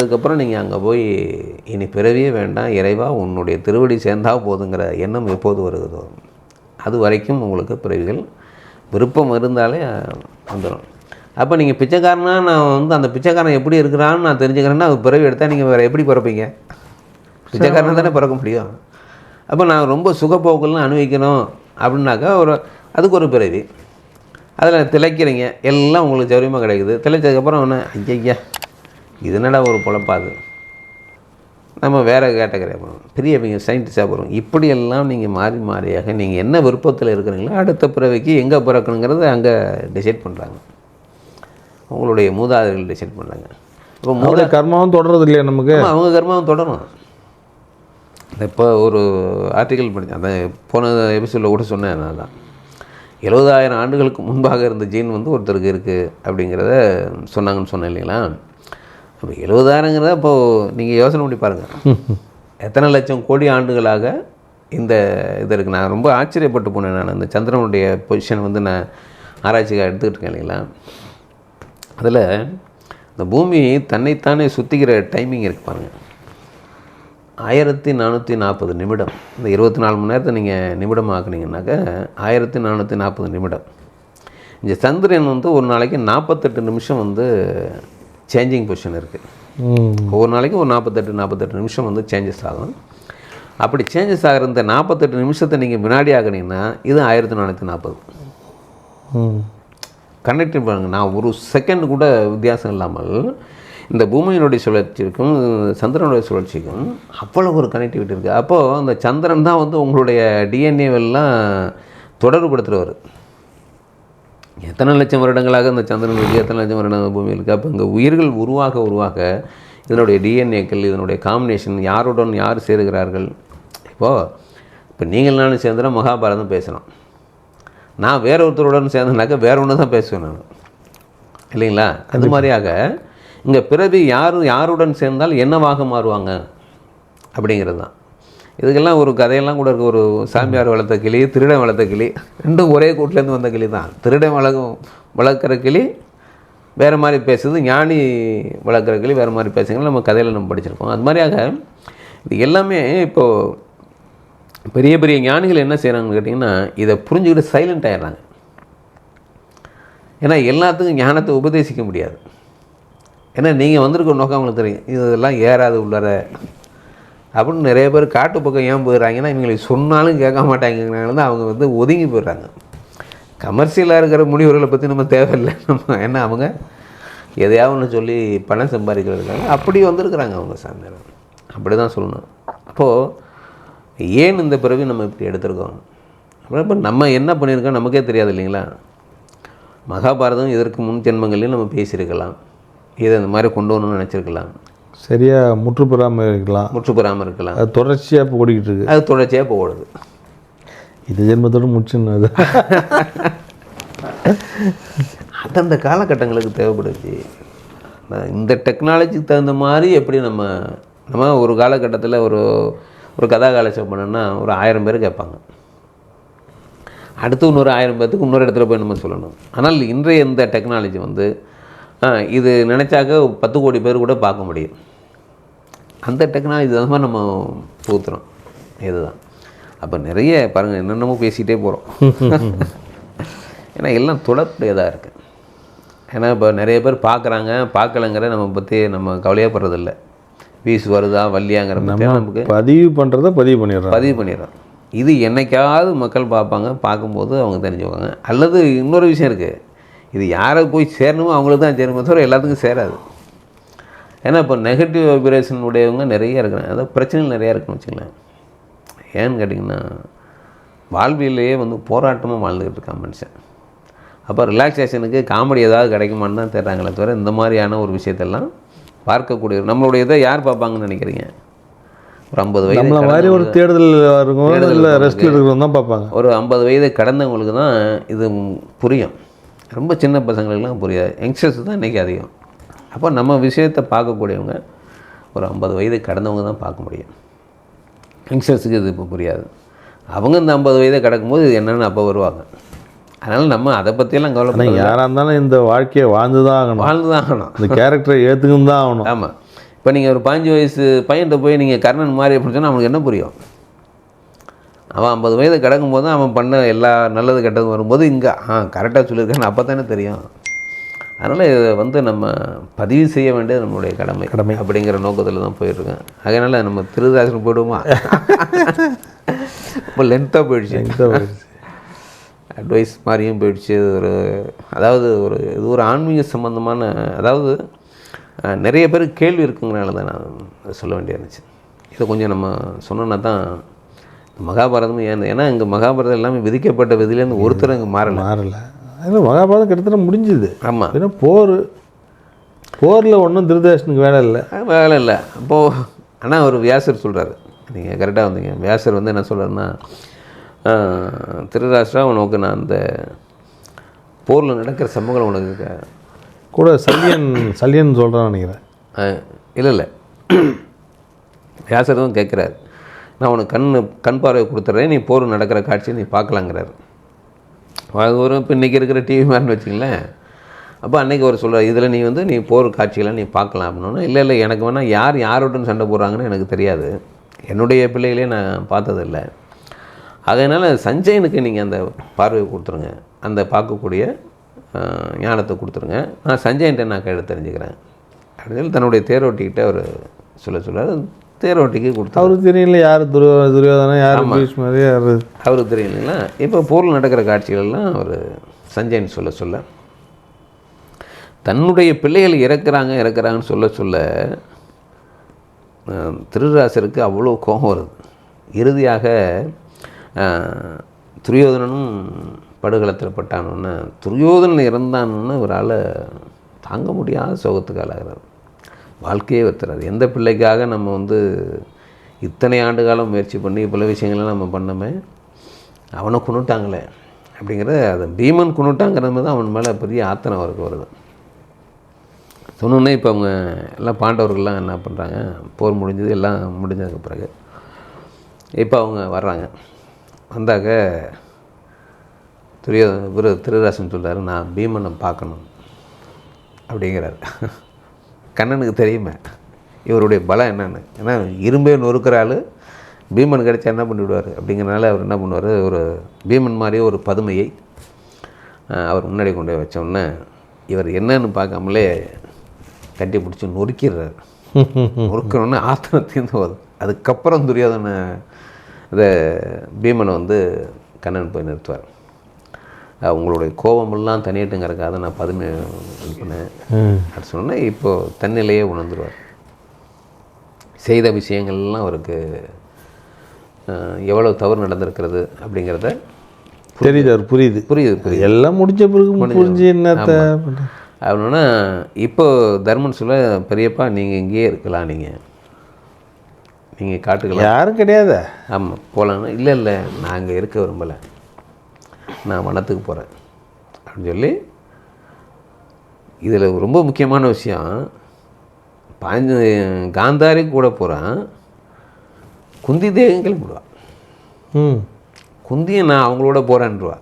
அதுக்கப்புறம் நீங்கள் அங்கே போய் இனி பிறவியே வேண்டாம் இறைவா உன்னுடைய திருவடி சேர்ந்தா போதுங்கிற எண்ணம் எப்போது வருகிறதோ அது வரைக்கும் உங்களுக்கு பிறவிகள் விருப்பம் இருந்தாலே வந்துடும் அப்போ நீங்கள் பிச்சைக்காரனா நான் வந்து அந்த பிச்சைக்காரன் எப்படி இருக்கிறான்னு நான் தெரிஞ்சுக்கிறேன்னா அது பிறவி எடுத்தால் நீங்கள் வேறு எப்படி பிறப்பீங்க? பிச்சைக்காரன் தானே பிறக்க முடியும். அப்போ நான் ரொம்ப சுகப்போக்கெல்லாம் அனுபவிக்கணும் அப்படின்னாக்கா ஒரு அதுக்கு ஒரு பிறவி. அதில் திளைக்கிறீங்க எல்லாம் உங்களுக்கு சௌரியமாக கிடைக்குது. திளைச்சதுக்கப்புறம் ஒன்று ஐயா இது என்னடா ஒரு பொழப்பாது நம்ம வேறு கேட்டகரி போகிறோம் பெரிய சயின்டிஸ்டாக போகிறோம் இப்படியெல்லாம் நீங்கள் மாறி மாறியாக நீங்கள் என்ன விருப்பத்தில் இருக்கிறீங்களோ அடுத்த பிறவிக்கு எங்கே பிறக்கணுங்கிறத அங்கே டிசைட் பண்ணுறாங்க உங்களுடைய மூதாதைகள் டிசைட் பண்ணுறாங்க இப்போ மூ மூல கர்மாவும் தொடர்றது இல்லையா நமக்கு? அவங்க கர்மாவும் தொடரும். இப்போ ஒரு ஆர்டிக்கல் படித்தேன் அந்த போன எபிசோடில் கூட சொன்னேன் நான் தான் எழுபதாயிரம் ஆண்டுகளுக்கு முன்பாக இருந்த ஜீன் வந்து ஒருத்தருக்கு இருக்குது அப்படிங்கிறத சொன்னாங்கன்னு சொன்னேன் இல்லைங்களா? அப்போ எழுபதாயிரங்கிறத இப்போது நீங்கள் யோசனை பண்ணி பாருங்கள் எத்தனை லட்சம் கோடி ஆண்டுகளாக இந்த இது இருக்குது நான் ரொம்ப ஆச்சரியப்பட்டு போனேன் நான். இந்த சந்திரனுடைய பொசிஷன் வந்து நான் ஆராய்ச்சிக்காக எடுத்துக்கிட்டு இருக்கேன் இல்லைங்களா? அதில் இந்த பூமி தன்னைத்தானே சுற்றிக்கிற டைமிங் இருக்கு பாருங்கள் ஆயிரத்தி நானூற்றி நாற்பது நிமிடம். இந்த இருபத்தி நாலு மணி நேரத்தை நீங்கள் நிமிடம் ஆக்குனீங்கன்னாக்க ஆயிரத்தி நானூற்றி நாற்பது நிமிடம். இந்த சந்திரன் வந்து ஒரு நாளைக்கு நாற்பத்தெட்டு நிமிஷம் வந்து சேஞ்சிங் பொசிஷன் இருக்குது ஒவ்வொரு நாளைக்கும் ஒரு நாற்பத்தெட்டு நாற்பத்தெட்டு நிமிஷம் வந்து சேஞ்சஸ் ஆகும் அப்படி சேஞ்சஸ் ஆகிற இந்த நாற்பத்தெட்டு நிமிஷத்தை நீங்கள் முன்னாடி ஆக்குனீங்கன்னா இது ஆயிரத்தி நானூற்றி நாற்பது ம். கனெக்டிவ் பாருங்க. நான் ஒரு செகண்ட் கூட வித்தியாசம் இல்லாமல் இந்த பூமியினுடைய சுழற்சிக்கும் சந்திரனுடைய சுழற்சிக்கும் அவ்வளோ ஒரு கனெக்டிவிட்டி இருக்குது அப்போது அந்த சந்திரன் தான் வந்து உங்களுடைய டிஎன்ஏவெல்லாம் தொடர்புபடுத்துகிறவர் எத்தனை லட்சம் வருடங்களாக இந்த சந்திரன் இருக்குது எத்தனை லட்சம் வருடம் பூமி இருக்குது அப்போ இங்கே உயிர்கள் உருவாக உருவாக இதனுடைய டிஎன்ஏக்கள் இதனுடைய காம்பினேஷன் யாருடன் யார் சேருகிறார்கள்? இப்போது இப்போ நீங்கள் நானும் சேர்ந்துனா மகாபாரதம் பேசணும். நான் வேற ஒருத்தருடன் சேர்ந்தனாக்கா வேற ஒன்று தான் பேசுவேன் நான். இல்லைங்களா? அது மாதிரியாக இங்கே பிறவி யார் யாருடன் சேர்ந்தால் என்னவாக மாறுவாங்க? அப்படிங்கிறது தான். இதுக்கெல்லாம் ஒரு கதையெல்லாம் கூட இருக்குது ஒரு சாமியார் வளர்த்த கிளி திருடன் வளர்த்த கிளி ரெண்டும் ஒரே கூட்டிலேருந்து வந்த கிளி தான். திருடன் வளர்க்கும் வளர்க்குற கிளி வேறு மாதிரி பேசுது. ஞானி வளர்க்குற கிளி வேறு மாதிரி பேசுங்க நம்ம கதையில் நம்ம படிச்சிருக்கோம். அது மாதிரியாக இது எல்லாமே இப்போது பெரிய பெரிய ஞானிகள் என்ன செய்கிறாங்கன்னு கேட்டிங்கன்னா இதை புரிஞ்சுக்கிட்டு சைலண்ட் ஆயிடுறாங்க. ஏன்னா எல்லாத்துக்கும் ஞானத்தை உபதேசிக்க முடியாது. ஏன்னா நீங்கள் வந்திருக்க நோக்கம் அவங்களுக்கு தெரியும். இதெல்லாம் ஏறாது உள்ளார. அப்படின்னு நிறைய பேர் காட்டு பக்கம் ஏன் போயிடுறாங்கன்னா இவங்களுக்கு சொன்னாலும் கேட்க மாட்டாங்கிறனால தான் அவங்க வந்து ஒதுங்கி போயிடுறாங்க. கமர்ஷியலாக இருக்கிற முடிவுகளை பற்றி நம்ம தேவையில்லை. நம்ம என்ன அவங்க எதையாவது ஒன்று சொல்லி பணம் சம்பாதிக்கிறதுக்காக அப்படி வந்திருக்கிறாங்க அவங்க சாமியார். அப்படி தான் சொல்லணும். அப்போது ஏன் இந்த பிறவி நம்ம இப்படி எடுத்திருக்கோம்? அப்புறம் இப்போ நம்ம என்ன பண்ணியிருக்கோம் நமக்கே தெரியாது இல்லைங்களா? மகாபாரதம் இதற்கு முன் ஜென்மங்களையும் நம்ம பேசியிருக்கலாம். இதை இந்த மாதிரி கொண்டு வரணும்னு நினச்சிருக்கலாம். சரியா முற்று பெறாமல் இருக்கலாம். முற்று பெறாமல் இருக்கலாம். அது தொடர்ச்சியாக இப்போ ஓடிக்கிட்டு இருக்கு அது தொடர்ச்சியாக போடுது. இது ஜென்மத்தோட முடிச்சுன்னு அது. அந்தந்த காலகட்டங்களுக்கு தேவைப்படுச்சு இந்த டெக்னாலஜிக்கு தகுந்த மாதிரி எப்படி நம்ம நம்ம ஒரு காலகட்டத்தில் ஒரு ஒரு கதா காலட்சம் பண்ணோன்னா ஒரு ஆயிரம் பேர் கேட்பாங்க. அடுத்து இன்னொரு ஆயிரம் பேர்த்துக்கு இன்னொரு இடத்துல போய் நம்ம சொல்லணும். ஆனால் இன்றைய இந்த டெக்னாலஜி வந்து இது நினச்சாக்க பத்து கோடி பேர் கூட பார்க்க முடியும். அந்த டெக்னாலஜி தான் மாதிரி நம்ம பூத்துறோம் இதுதான். அப்போ நிறைய பாருங்கள் என்னென்னமோ பேசிகிட்டே போகிறோம் ஏன்னா எல்லாம் தொடர்புடையதாக இருக்குது ஏன்னா இப்போ நிறைய பேர் பார்க்குறாங்க பார்க்கலங்கிற நம்ம பற்றி நம்ம கவலையே படுறதில்ல வீஸ் வருதா வள்ளியாங்கிற பற்றி நமக்கு பதிவு பண்ணுறத பதிவு பண்ணிடுறோம் பதிவு பண்ணிடுறோம் இது என்னைக்காவது மக்கள் பார்ப்பாங்க பார்க்கும்போது அவங்க தெரிஞ்சுக்குவாங்க. அல்லது இன்னொரு விஷயம் இருக்குது இது யாரை போய் சேரணுமோ அவங்களுக்கு தான் சேருமே தவிர எல்லாத்துக்கும் சேராது. ஏன்னா இப்போ நெகட்டிவ் வைப்ரேஷன் உடையவங்க நிறைய இருக்கிறாங்க. அதாவது பிரச்சனைகள் நிறையா இருக்குன்னு வச்சுங்களேன் ஏன்னு கேட்டிங்கன்னா வாழ்வியலையே வந்து போராட்டமாக வாழ்ந்துக்கிட்டு இருக்கான் மனுஷன். அப்போ ரிலாக்ஸேஷனுக்கு காமெடி ஏதாவது கிடைக்குமான்னு தான் தேடுறாங்களே தவிர இந்த மாதிரியான ஒரு விஷயத்தெல்லாம் பார்க்கக்கூடிய நம்மளுடைய இதை யார் பார்ப்பாங்கன்னு நினைக்கிறீங்க? ஒரு ஐம்பது வயது நம்மள மாதிரி ஒரு தேடுதல் இருக்கும் இல்லை. ரெஸ்ட் எடுக்கிறவங்க தான் பார்ப்பாங்க. ஒரு ஐம்பது வயது கடந்தவங்களுக்கு தான் இது புரியும். ரொம்ப சின்ன பசங்களுக்கெல்லாம் புரியாது. யங்ஸ்டர்ஸ் தான் இன்றைக்கி அதிகம். அப்போ நம்ம விஷயத்தை பார்க்கக்கூடியவங்க ஒரு ஐம்பது வயது கடந்தவங்க தான் பார்க்க முடியும். யங்ஸ்டர்ஸுக்கு இது இப்போ புரியாது. அவங்க இந்த ஐம்பது வயதை கடக்கும்போது இது என்னென்னு அப்போ வருவாங்க. அதனால் நம்ம அதை பற்றியெல்லாம் கவலைப்பட யாராக இருந்தாலும் இந்த வாழ்க்கையை வாழ்ந்து தான் ஆகணும். வாழ்ந்து தான் ஆகணும். இந்த கேரக்டரை ஏற்றுக்கணும் தான் ஆகணும். ஆமாம் இப்போ நீங்கள் ஒரு பாஞ்சு வயசு பையன்கிட்ட போய் நீங்கள் கர்ணன் மாதிரி அப்படின்னு சொன்னால் அவனுக்கு என்ன புரியும்? அவன் ஐம்பது வயது கிடக்கும்போது அவன் பண்ண எல்லா நல்லது கெட்டது வரும்போது இங்கே ஆ கரெக்டாக சொல்லியிருக்கான்னு அப்போ தானே தெரியும். அதனால் இதை வந்து நம்ம பதிவு செய்ய வேண்டியது நம்மளுடைய கடமை கடமை. அப்படிங்கிற நோக்கத்தில் தான் போயிட்டுருக்கேன் அதனால் நம்ம திருதாசன் போயிடுவோமா? இப்போ லென்த்தாக போயிடுச்சு? அட்வைஸ் மாதிரியும் போயிடுச்சு. ஒரு அதாவது ஒரு இது ஒரு ஆன்மீக சம்பந்தமான அதாவது நிறைய பேர் கேள்வி இருக்குங்கிறனால தான் நான் சொல்ல வேண்டிய இருந்துச்சு. இதை கொஞ்சம் நம்ம சொன்னோன்னா தான் மகாபாரதமும் ஏன்? ஏன்னா இங்கே மகாபாரதம் எல்லாமே விதிக்கப்பட்ட விதிலேருந்து ஒருத்தர் இங்கே மாறல. மாறல. அதில் மகாபாரதம் கிட்டத்தட்ட முடிஞ்சுது. ஆமாம் ஏன்னா போர் போரில் ஒன்றும் திருதர்ஷனுக்கு வேலை இல்லை. வேலை இல்லை. அப்போது ஆனால் ஒரு வியாசர் சொல்கிறாரு நீங்கள் கரெக்டாக வந்தீங்க. வியாசர் வந்து என்ன சொல்கிறாருன்னா திருராஷ்டிரா உனக்கு நான் அந்த போரில் நடக்கிற சம்பவங்களை உனக்கு கூட சல்லியன் சல்லியன் சொல்கிறான்னு நினைக்கிறேன். இல்லை இல்லை. வியாசர் தான் கேட்குறாரு நான் உனக்கு கண் கண் பார்வை கொடுத்துட்றேன் நீ போர் நடக்கிற காட்சியை நீ பார்க்கலாங்கிறாரு. அது ஒரு இப்போ இன்றைக்கி இருக்கிற டிவி மேன் வச்சுங்களேன். அப்போ அன்னைக்கு அவர் சொல்கிறார் இதில் நீ வந்து நீ போர் காட்சிகளை நீ பார்க்கலாம் அப்படின்னா இல்லை இல்லை எனக்கு வேணால் யார் யாருடன் சண்டை போடுறாங்கன்னு எனக்கு தெரியாது. என்னுடைய பிள்ளைகளே நான் பார்த்ததில்ல. அதனால் சஞ்சயனுக்கு நீங்கள் அந்த பார்வையை கொடுத்துருங்க. அந்த பார்க்கக்கூடிய ஞானத்தை கொடுத்துருங்க. நான் சஞ்சயன்ட்ட நான் கேட்டு தெரிஞ்சுக்கிறேன். அப்படின்னு சொல்லி தன்னுடைய தேரோட்டிக்கிட்ட அவர் சொல்ல சொல்ல தேரோட்டிக்கு கொடுத்தாரு. அவருக்கு தெரியல யார் துருவ துரியோதனம் யார் பீஷ்மர் யார்? அவருக்கு இல்லைங்களா இப்போ போரில் நடக்கிற காட்சிகள்லாம் அவர் சஞ்சயன் சொல்ல சொல்ல தன்னுடைய பிள்ளைகள் இறக்குறாங்க இறக்குறாங்கன்னு சொல்ல சொல்ல திருராசருக்கு அவ்வளோ கோபம் வருது. இறுதியாக துரியோதனனும் படுகளத்தில் பட்டானோன்னு துரியோதனன் இறந்தான்னு அவரால் தாங்க முடியாத சோகத்துக்கு ஆளாகிறார். வாழ்க்கையே வருத்துறாரு எந்த பிள்ளைக்காக நம்ம வந்து இத்தனை ஆண்டு காலம் முயற்சி பண்ணி பல விஷயங்கள்லாம் நம்ம பண்ணோமே அவனை கொண்டுட்டாங்களே அப்படிங்கிறத அது பீமன் கொண்டுட்டாங்கிறது தான் அவன் மேலே பெரிய ஆத்தனம் அவருக்கு வருது. சொன்னோன்னே இப்போ அவங்க எல்லாம் பாண்டவர்கள்லாம் என்ன பண்ணுறாங்க போர் முடிஞ்சது எல்லாம் முடிஞ்சதுக்கு பிறகு இப்போ அவங்க வர்றாங்க. வந்தாக்க துரிய இவர் திருராசன் சொல்கிறார் நான் பீமனை பார்க்கணும் அப்படிங்கிறார். கண்ணனுக்கு தெரியுமே. இவருடைய பலம் என்னென்னு. ஏன்னா இரும்பே நொறுக்கிற ஆள் பீமன் கிடைச்சா என்ன பண்ணிவிடுவார் அப்படிங்கிறனால அவர் என்ன பண்ணுவார்? ஒரு பீமன் மாதிரியே ஒரு பதுமையை அவர் முன்னாடி கொண்டு போய் வச்சோன்னே இவர் என்னன்னு பார்க்காமலே கட்டி பிடிச்சி நொறுக்கிடுறாரு. நொறுக்கணுன்னு ஆத்தனை தீர்ந்து போகுது. அதுக்கப்புறம் துரியோதனை இதை பீமனை வந்து கண்ணன் போய் நிறுத்துவார். உங்களுடைய கோபமெல்லாம் தனியட்டுங்கிறக்காக நான் பதுமை பண்ணேன். அப்படி சொன்னோன்னே இப்போது தன்னிலையே உணர்ந்துருவார். செய்த விஷயங்கள்லாம் அவருக்கு அஹ், எவ்வளவு தவறு நடந்திருக்கிறது அப்படிங்கிறத தெரியுது அவர் புரியுது. புரியுது புரியுது. எல்லாம் முடிஞ்ச பிறகு புரிஞ்சு என்னத்த? அப்படின்னா இப்போ தர்மன் சொல்ல பெரியப்பா நீங்கள் இங்கேயே இருக்கலாம் நீங்கள் நீங்கள் காட்டுக்கலாம். யாரும் கிடையாது? ஆமாம் போகலான்னா இல்லை இல்லை அங்கே இருக்க விரும்பலை. நான் வனத்துக்கு போகிறேன் அப்படின்னு சொல்லி இதில் ரொம்ப முக்கியமான விஷயம் பாஞ்சு காந்தாரி கூட போகிறான் குந்தி தேவியும் கிளம்பிடுவா ம். குந்தியை நான் அவங்களோட போகிறேன்ருவா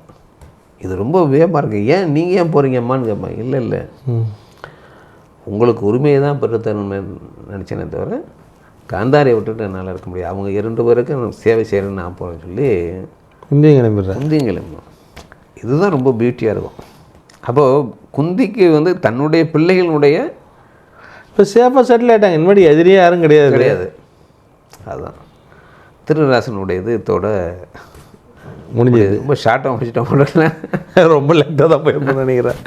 இது ரொம்ப வியமாக இருக்கு. ஏன் நீங்கள் ஏன் போகிறீங்கம்மான்னு கேட்பாங்க. இல்லை இல்லை. உங்களுக்கு உரிமையை தான் பெற்றுத்தரணும்னு நினச்சேனே தவிர காந்தாரியை விட்டுட்டு என்னால் இருக்க முடியாது. அவங்க இரண்டு பேருக்கு நான் சேவை செய்கிறேன்னு நான் போகிறேன்னு சொல்லி குந்தியும் கிளம்பிடுறேன். குந்தியும் கிளம்பும் இதுதான் ரொம்ப பியூட்டியாக இருக்கும். அப்போது குந்திக்கு வந்து தன்னுடைய பிள்ளைகளுடைய இப்போ சேஃபாக செட்டில் ஆயிட்டாங்க. இனிமேடி எதிரியே யாரும் கிடையாது. கிடையாது. அதுதான் திருராசனுடைய இது இதோட முடிஞ்சது. ரொம்ப ஷார்ட்டாக முடிச்சிட்டோம் போல ரொம்ப லேட்டாக தான் போயிருப்போம்னு நினைக்கிறேன்.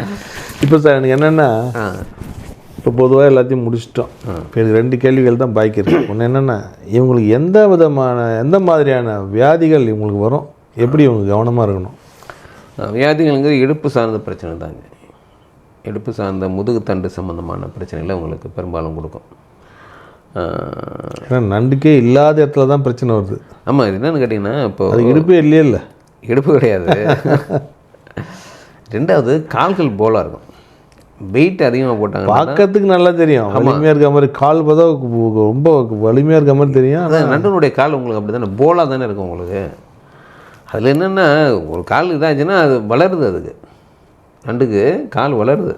இப்போ சார் எனக்கு என்னென்னா இப்போ பொதுவாக எல்லாத்தையும் முடிச்சிட்டோம். இப்போ எனக்கு ரெண்டு கேள்விகள் தான் பாக்கி இருக்கு. ஒன்று என்னென்னா இவங்களுக்கு எந்த விதமான எந்த மாதிரியான வியாதிகள் இவங்களுக்கு வரும்? எப்படி இவங்க கவனமாக இருக்கணும்? வியாதிகள்ங்கிறது இடுப்பு சார்ந்த பிரச்சனை தாங்க. இடுப்பு சார்ந்த முதுகுத்தண்டு சம்மந்தமான பிரச்சனைகளை உங்களுக்கு பெரும்பாலும் கொடுக்கும். ஏன்னா நண்டுக்கே இல்லாத இடத்துல தான் பிரச்சனை வருது. ஆமாம் இது என்னன்னு கேட்டிங்கன்னா இப்போ அது இடுப்பே இல்லையே இல்லை இடுப்பு கிடையாது. ரெண்டாவது கால்கள் போலாக இருக்கும். வெயிட் அதிகமாக போட்டாங்க பார்க்கறதுக்கு நல்லா தெரியும். வலிமையாக இருக்க மாதிரி கால் பார்த்தா ரொம்ப வலிமையாக இருக்க மாதிரி தெரியும். அதான் நண்டனுடைய கால் உங்களுக்கு அப்படி தானே போலாக தானே இருக்கும் உங்களுக்கு. அதில் என்னென்னா ஒரு கால் இதாச்சுன்னா அது வளருது அதுக்கு. நண்டுக்கு கால் வளருது.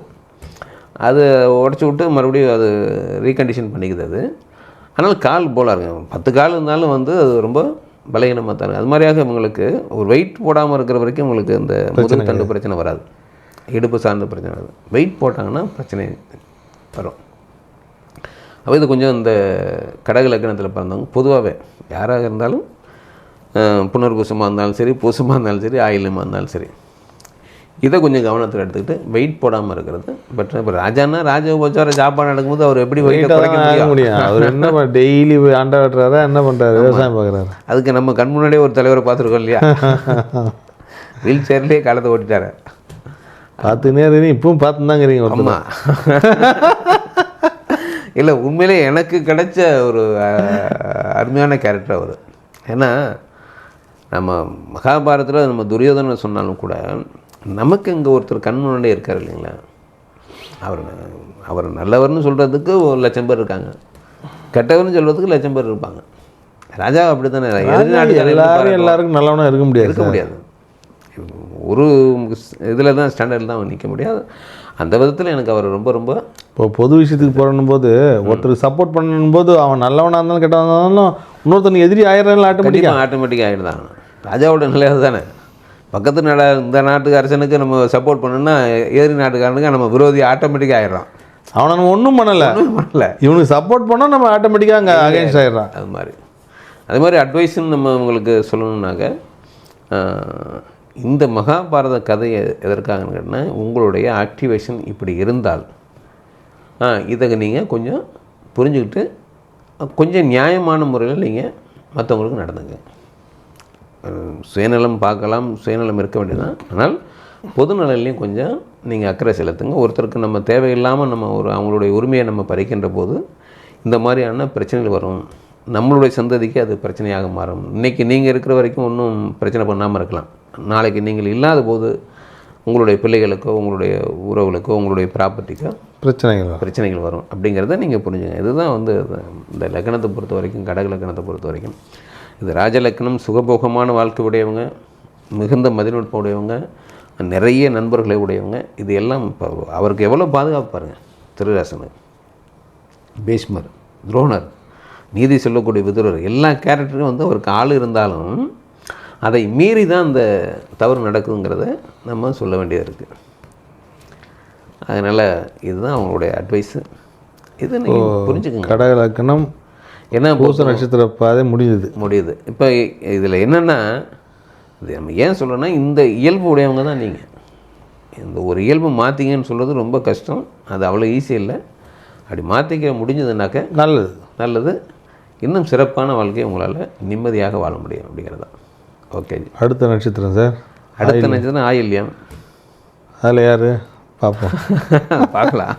அது உடச்சி விட்டு மறுபடியும் அது ரீகண்டிஷன் பண்ணிக்குது அது. ஆனால் கால் போல இருக்கும் பத்து கால் இருந்தாலும் வந்து அது ரொம்ப பலகீனமாக தான் அது மாதிரியாக உங்களுக்கு ஒரு வெயிட் போடாமல் இருக்கிற வரைக்கும் உங்களுக்கு இந்த முதுகு தண்டு பிரச்சனை வராது. இடுப்பு சார்ந்த பிரச்சனை வராது. வெயிட் போட்டாங்கன்னா பிரச்சனை வரும். அப்போ இது கொஞ்சம் இந்த கடக லக்கணத்தில் பிறந்தவங்க பொதுவாகவே யாராக இருந்தாலும் புனர்பூசமாக இருந்தாலும் சரி பூசமாக இருந்தாலும் சரி ஆயிலமாக இருந்தாலும் சரி. இதை கொஞ்சம் கவனத்தில் எடுத்துக்கிட்டு வெயிட் போடாமல் இருக்கிறது. பட் இப்போ ராஜான்னா ராஜ உபச்சார சாப்பாடு நடக்கும்போது அவர் எப்படி வெயிட்டை குறைக்க முடியும்? அவர் என்ன டெய்லி ஆண்டா வெட்டுறாரா என்ன பண்ணுறாரு விவசாயம் பார்க்குறாரு. அதுக்கு நம்ம கண் முன்னாடியே ஒரு தலைவரை பார்த்துருக்கோம் இல்லையா? வீல் சேர்லேயே காலத்தை ஓட்டிட்டாரு. பார்த்துனே இருக்கீங்க இப்பவும் பார்த்து தான் இருக்கிறீங்க ஒருத்தர். ஆமாம் இல்லை உண்மையிலே எனக்கு கிடைச்ச ஒரு அருமையான கேரக்டர் அவர். ஏன்னா நம்ம மகாபாரதத்தில் நம்ம துரியோதனை சொன்னாலும் கூட நமக்கு இங்கே ஒருத்தர் கண் முன்னாடியே இருக்கார் இல்லைங்களா? அவர் அவர் நல்லவர்னு சொல்கிறதுக்கு ஒரு லட்சம் பேர் இருக்காங்க. கெட்டவர்னு சொல்கிறதுக்கு லட்சம் பேர் இருப்பாங்க. ராஜா அப்படி தானே எல்லாரும் எல்லாருக்கும் நல்லவனா இருக்க முடியாது இருக்க முடியாது. ஒரு இதில் தான் ஸ்டாண்டர்டில் தான் நிற்க முடியாது. அந்த விதத்தில் எனக்கு அவர் ரொம்ப ரொம்ப இப்போ பொது விஷயத்துக்கு போறணும் போது ஒருத்தருக்கு சப்போர்ட் பண்ணணும் போது அவன் நல்லவனா இருந்தாலும் கெட்டவனா இருந்தாலும் இன்னொருத்தனுக்கு எதிரி ஆயிரம் ஆட்டோமேட்டிக்கா கண்டிப்பாக ஆட்டோமேட்டிக்காக ஆகிடுதான் ராஜாவோட நிலை அதுதானே பக்கத்து நாட இந்த நாட்டுக்கு அரசனுக்கு நம்ம சப்போர்ட் பண்ணோம்னா எதிரி நாட்டுக்காரனுக்கு நம்ம விரோதி ஆட்டோமேட்டிக்காக ஆயிடுறோம். அவனை நம்ம ஒன்றும் பண்ணலை. பண்ணல. இவனுக்கு சப்போர்ட் பண்ணால் நம்ம ஆட்டோமேட்டிக்காக அங்கே அகேன்ஸ்ட் ஆயிடுறான். அது மாதிரி. அது மாதிரி அட்வைஸ்ன்னு நம்ம உங்களுக்கு சொல்லணும்னாக்க ஆஹ், இந்த மகாபாரத கதை எ- எதற்காகன்னு கேட்டால் உங்களுடைய ஆக்டிவேஷன் இப்படி இருந்தால். இதை நீங்கள் கொஞ்சம் புரிஞ்சுக்கிட்டு கொஞ்சம் நியாயமான முறையில் நீங்கள் மற்றவங்களுக்கு நடந்துங்க. சுயநலம் பார்க்கலாம் சுயநலம் இருக்க வேண்டியதுதான். ஆனால் பொதுநலன்லையும் கொஞ்சம் நீங்கள் அக்கறை செலுத்துங்க. ஒருத்தருக்கு நம்ம தேவையில்லாமல் நம்ம ஒரு அவங்களுடைய உரிமையை நம்ம பறிக்கின்ற போது இந்த மாதிரியான பிரச்சனைகள் வரும். நம்மளுடைய சந்ததிக்கு அது பிரச்சனையாக மாறும். இன்றைக்கி நீங்கள் இருக்கிற வரைக்கும் ஒன்றும் பிரச்சனை பண்ணாமல் இருக்கலாம். நாளைக்கு நீங்கள் இல்லாத போது உங்களுடைய பிள்ளைகளுக்கோ உங்களுடைய உறவுகளுக்கோ உங்களுடைய ப்ராப்பர்ட்டிக்கோ பிரச்சனைகள். பிரச்சனைகள் வரும். அப்படிங்கிறத நீங்கள் புரிஞ்சுங்க. இதுதான் வந்து இந்த லக்னத்தை பொறுத்த வரைக்கும் கடக லக்னத்தை பொறுத்த வரைக்கும். இது ராஜ லக்னம் சுகபோகமான வாழ்க்கை உடையவங்க மிகுந்த மதிநுட்பம் உடையவங்க நிறைய நண்பர்களை உடையவங்க. இது எல்லாம் இப்போ அவருக்கு எவ்வளோ பாதுகாப்பு பாருங்கள் திருராசனுக்கு. பீஷ்மர் துரோணர் நீதி சொல்லக்கூடிய விதுரர் எல்லா கேரக்டரும் வந்து அவருக்கு ஆள் இருந்தாலும் அதை மீறி தான் அந்த தவறு நடக்குதுங்கிறத நம்ம சொல்ல வேண்டியது இருக்குது அதனால் இதுதான் அவங்களுடைய அட்வைஸு இது நீங்கள் புரிஞ்சுக்குங்க. கடக லக்கணம் ஏன்னா பூச நட்சத்திர பாதை முடியுது. முடியுது. இப்போ இதில் என்னென்னா இது நம்ம ஏன் சொல்கிறோன்னா இந்த இயல்பு உடையவங்க தான் நீங்கள் இந்த ஒரு இயல்பு மாற்றிங்கன்னு சொல்கிறது ரொம்ப கஷ்டம். அது அவ்வளோ ஈஸி இல்லை. அப்படி மாற்றிக்க முடிஞ்சதுனாக்க நல்லது. நல்லது. இன்னும் சிறப்பான வாழ்க்கையை உங்களால் நிம்மதியாக வாழ முடியும் அப்படிங்கிறது. தான் ஓகே அடுத்த நட்சத்திரம் சார். அடுத்த நட்சத்திரம் ஆயில்யம். அதில் யார்? பார்ப்போம் பார்க்கலாம்.